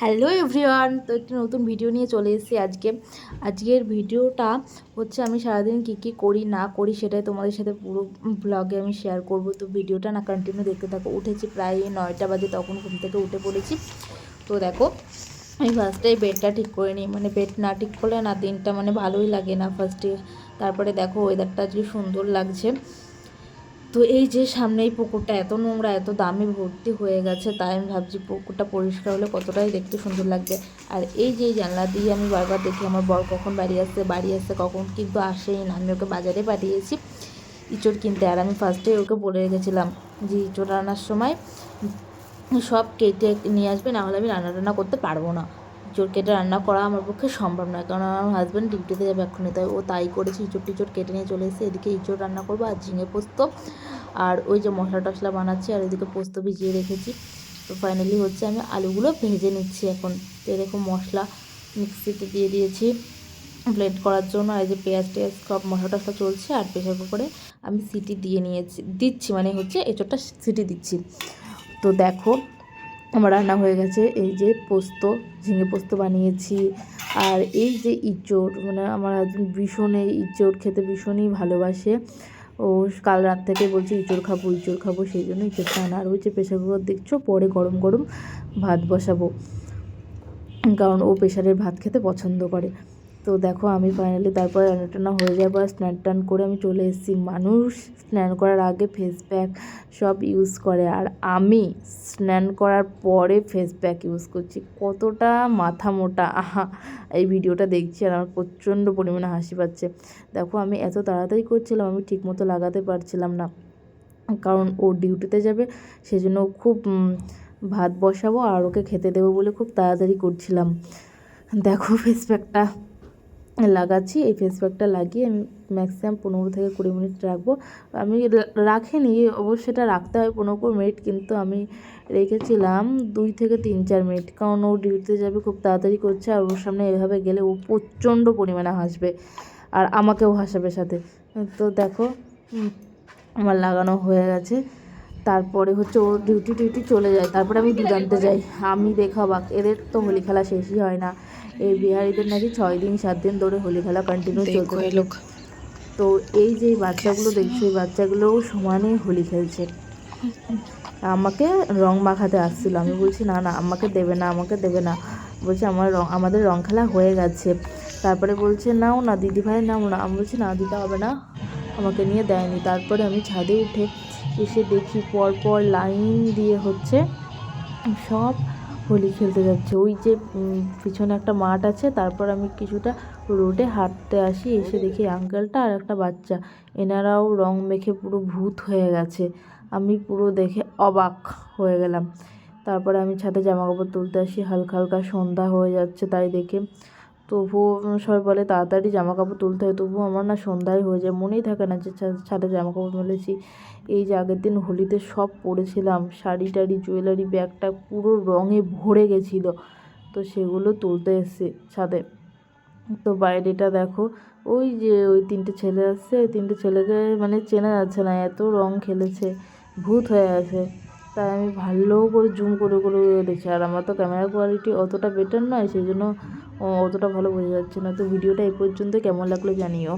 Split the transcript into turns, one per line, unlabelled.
Hello everyone তো একটি নতুন ভিডিও নিয়ে চলে এসেছি আজকে। আজকের ভিডিওটা হচ্ছে আমি সারাদিন কী কী করি, না করি সেটাই তোমাদের সাথে পুরো ব্লগে আমি শেয়ার করব। তো ভিডিওটা না কন্টিনিউ দেখতে থাকো। উঠেছি প্রায় নয়টা বাজে, তখন ঘুম থেকে উঠে পড়েছি। তো দেখো, আমি ফার্স্টেই বেডটা ঠিক করে নিই। মানে বেড না ঠিক করলে না দিনটা মানে ভালোই লাগে না ফার্স্টে তারপরে দেখো ওয়েদারটা আজকে সুন্দর লাগছে। তো এই যে সামনে এই পুকুরটা এত নোংরা, এত দামে ভর্তি হয়ে গেছে, তাই আমি ভাবছি পুকুরটা পরিষ্কার হলে কতটাই দেখতে সুন্দর লাগবে। আর এই যে জানলা দিয়ে আমি বারবার দেখি, আমার বর কখন বাড়ি আসছে বাড়ি আসছে কখন কিন্তু আসেই না। আমি ওকে বাজারে পাঠিয়েছি ইঁচড় কিনতে। আর আমি ফার্স্টে ওকে বলে রেখেছিলাম যে, ইঁচড় রান্নার সময় সব কেটে নিয়ে আসবে নাহলে আমি রান্না টান্না করতে পারব না। ইঁচড় কেটে রান্না করা আমার পক্ষে সম্ভব নয়। কারণ আমার হাজব্যান্ড ডিউটিতে যাবে এক্ষুনি, তাই ও তাই করেছে ইঁচড় টিচড় কেটে নিয়ে চলে এসে এদিকে ইঁচড় রান্না করব আর ঝিঙে পোস্ত আর ওই যে মশলা টশলা বানাচ্ছি আর এদিকে পোস্ত ভিজিয়ে রেখেছি। তো ফাইনালি হচ্ছে আমি আলুগুলো ভেজে নিচ্ছি এখন। তো এরকম মশলা মিক্সিতে দিয়ে দিয়েছি ব্লেন্ড করার জন্য। আর যে পেঁয়াজ টেয়াজ সব মশলা টশলা চলছে আর প্রেশার কুকারে আমি সিটি দিয়ে নিয়েছি, দিচ্ছি মানে হচ্ছে এঁচড়টা সিটি দিচ্ছি। তো দেখো আমার রান্না হয়ে গেছে। এই যে পোস্ত, ঝিঙে পোস্ত বানিয়েছি। আর এই যে ইঁচড় মানে আমার হাজব্যান্ড ভীষণ এই ইঁচড় খেতে ভীষণই ভালোবাসে। ও কাল রাত থেকে বলছে, ইঁচড় খাব ইঁচড় খাব। সেই জন্য ইঁচড়টা আনা আর ওই যে প্রেশার কুকার দেখছ, পরে গরম গরম ভাত বসাবো। কারণ ও প্রেশারের ভাত খেতে পছন্দ করে। তো দেখো আমি ফাইনালি তারপর রান্না টান্না হয়ে যাওয়ার পর স্নান টান করে আমি চলে এসেছি। মানুষ স্নান করার আগে ফেস প্যাক সব ইউজ করে আর আমি স্নান করার পরে ফেস প্যাক ইউজ করছি। কতটা মাথা মোটা, আহা, এই ভিডিওটা দেখছি আর আমার প্রচণ্ড পরিমাণে হাসি পাচ্ছে। দেখো আমি এত তাড়াতাড়ি করছিলাম, আমি ঠিকমতো লাগাতে পারছিলাম না। কারণ ও ডিউটিতে যাবে, সেজন্য খুব ভাত বসাবো আর ওকে খেতে দেবো বলে খুব তাড়াতাড়ি করছিলাম। দেখো ফেস প্যাকটা লাগাচ্ছি, এই ফেস প্যাকটা লাগিয়ে আমি ম্যাক্সিমাম পনেরো থেকে কুড়ি মিনিট রাখব। আমি রাখিনি, অবশ্য সেটা রাখতে হয় পনেরো মিনিট কিন্তু আমি রেখেছিলাম দুই থেকে তিন চার মিনিট কারণ ও ডিউটিতে যাবে খুব তাড়াতাড়ি করছে আর ওর সামনে এভাবে গেলে ও প্রচণ্ড পরিমাণে হাসবে আর আমাকেও হাসাবে সাথে। তো দেখো আমার লাগানো হয়ে গেছে। তারপরে হচ্ছে ও ডিউটি টিউটি চলে যায়। তারপরে আমি দুধ আনতে যাই। আমি দেখা বাক এদের তো হোলি খেলা শেষই হয় না। এই বিহারিদের নাকি ছয় দিন সাত দিন ধরে হোলি খেলা কন্টিনিউ চলতে থাকে। তো এই যে বাচ্চাগুলো দেখছি এই বাচ্চাগুলোও সমানে হোলি খেলছে। আমাকে রং মাখাতে আসছিল। আমি বলছি না না আমাকে দেবে না আমাকে দেবে না। বলছে আমার রং আমাদের রং খেলা হয়ে গেছে। তারপরে বলছে নাও না দিদি ভাই নাও না। আমি বলছি না দিতে হবে না। আমাকে নিয়ে দেয়নি। তারপরে আমি ছাদে উঠে এসে দেখি পরপর লাইন দিয়ে হচ্ছে সব হোলি খেলতে যাচ্ছে। ওই যে পিছনে একটা মাঠ আছে, তারপর আমি কিছুটা রোডে হাঁটতে আসি, এসে দেখি আঙ্কেলটা আর একটা বাচ্চা। এনারাও রং মেখে পুরো ভূত হয়ে গেছে। আমি পুরো দেখে অবাক হয়ে গেলাম। তারপরে আমি ছাদে জামা কাপড় তুলতে আসি, হালকা হালকা সন্ধ্যা হয়ে যাচ্ছে তাই দেখে। তবুও সবাই বলে, তাড়াতাড়ি জামা কাপড় তুলতে হয় তবুও আমার না সন্ধ্যায় হয়ে যায়, মনেই থাকে না যে, ছাদে জামা কাপড় মেলেছি। এই যে আগের দিন হোলিতে সব পরেছিলাম, শাড়ি টাড়ি, জুয়েলারি ব্যাগটা পুরো রঙে ভরে গেছিল। তো সেগুলো তুলতে এসছে ছাদে। তো বাইরেটা দেখো, ওই যে ওই তিনটে ছেলে আসছে, ওই তিনটে ছেলেকে মানে চেনা যাচ্ছে না, এত রং খেলেছে, ভূত হয়ে আছে। তাই আমি ভালো করে জুম করে করে দেখি আর আমার তো ক্যামেরা কোয়ালিটি অতটা বেটার নয়, সেই জন্য অতটা ভালো বোঝা যাচ্ছে না। তো ভিডিওটা এই পর্যন্ত কেমন লাগল জানিও।